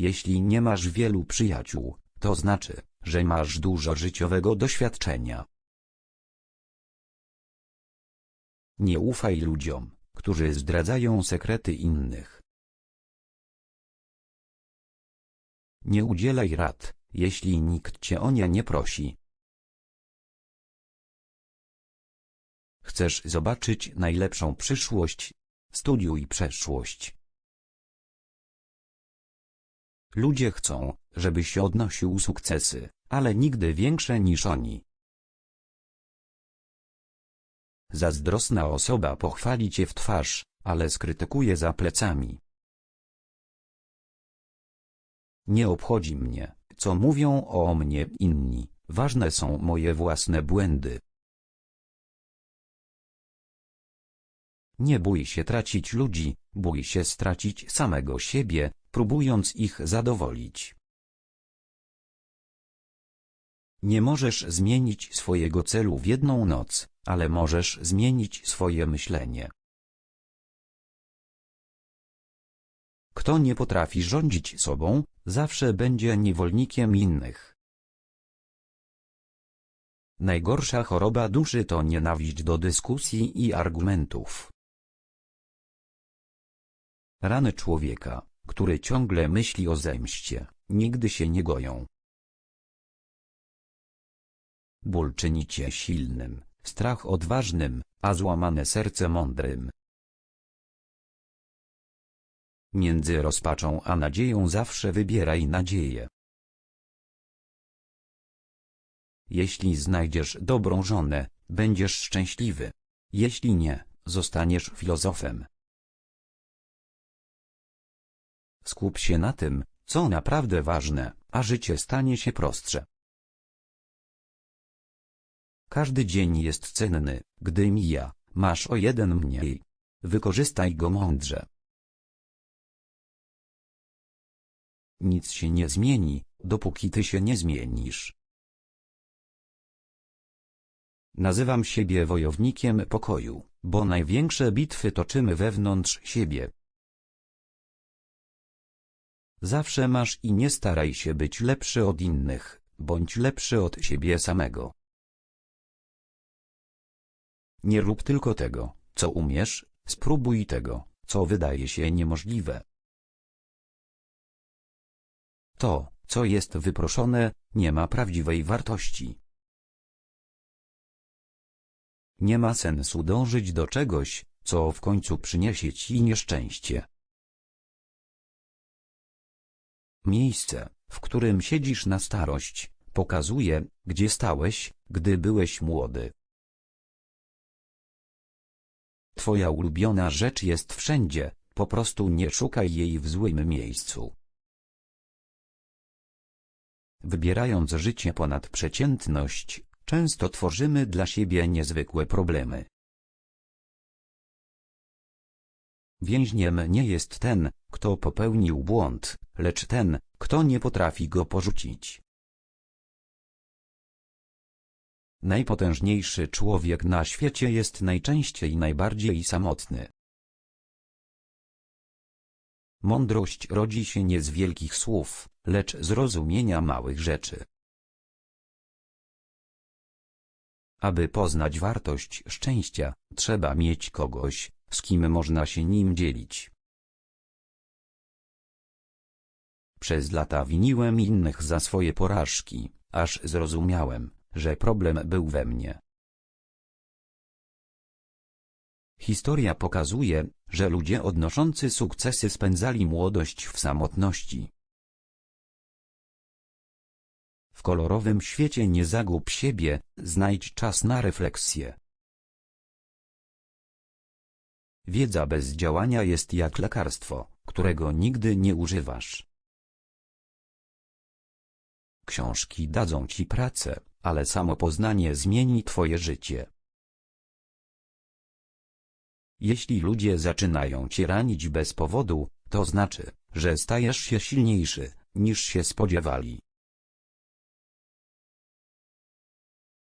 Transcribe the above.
Jeśli nie masz wielu przyjaciół, to znaczy, że masz dużo życiowego doświadczenia. Nie ufaj ludziom, którzy zdradzają sekrety innych. Nie udzielaj rad, jeśli nikt cię o nie nie prosi. Chcesz zobaczyć najlepszą przyszłość? Studiuj przeszłość. Ludzie chcą, żebyś odnosił sukcesy, ale nigdy większe niż oni. Zazdrosna osoba pochwali cię w twarz, ale skrytykuje za plecami. Nie obchodzi mnie, co mówią o mnie inni, ważne są moje własne błędy. Nie bój się tracić ludzi, bój się stracić samego siebie, próbując ich zadowolić. Nie możesz zmienić swojego celu w jedną noc, ale możesz zmienić swoje myślenie. Kto nie potrafi rządzić sobą, zawsze będzie niewolnikiem innych. Najgorsza choroba duszy to nienawiść do dyskusji i argumentów. Rany człowieka, który ciągle myśli o zemście, nigdy się nie goją. Ból czyni cię silnym, strach odważnym, a złamane serce mądrym. Między rozpaczą a nadzieją zawsze wybieraj nadzieję. Jeśli znajdziesz dobrą żonę, będziesz szczęśliwy. Jeśli nie, zostaniesz filozofem. Skup się na tym, co naprawdę ważne, a życie stanie się prostsze. Każdy dzień jest cenny, gdy mija, masz o jeden mniej. Wykorzystaj go mądrze. Nic się nie zmieni, dopóki ty się nie zmienisz. Nazywam siebie wojownikiem pokoju, bo największe bitwy toczymy wewnątrz siebie. Zawsze masz i nie staraj się być lepszy od innych, bądź lepszy od siebie samego. Nie rób tylko tego, co umiesz, spróbuj tego, co wydaje się niemożliwe. To, co jest wyproszone, nie ma prawdziwej wartości. Nie ma sensu dążyć do czegoś, co w końcu przyniesie ci nieszczęście. Miejsce, w którym siedzisz na starość, pokazuje, gdzie stałeś, gdy byłeś młody. Twoja ulubiona rzecz jest wszędzie, po prostu nie szukaj jej w złym miejscu. Wybierając życie ponad przeciętność, często tworzymy dla siebie niezwykłe problemy. Więźniem nie jest ten, kto popełnił błąd, lecz ten, kto nie potrafi go porzucić. Najpotężniejszy człowiek na świecie jest najczęściej najbardziej samotny. Mądrość rodzi się nie z wielkich słów, lecz z rozumienia małych rzeczy. Aby poznać wartość szczęścia, trzeba mieć kogoś, z kim można się nim dzielić. Przez lata winiłem innych za swoje porażki, aż zrozumiałem, że problem był we mnie. Historia pokazuje, że ludzie odnoszący sukcesy spędzali młodość w samotności. W kolorowym świecie nie zagub siebie, znajdź czas na refleksję. Wiedza bez działania jest jak lekarstwo, którego nigdy nie używasz. Książki dadzą ci pracę, ale samo poznanie zmieni twoje życie. Jeśli ludzie zaczynają cię ranić bez powodu, to znaczy, że stajesz się silniejszy, niż się spodziewali.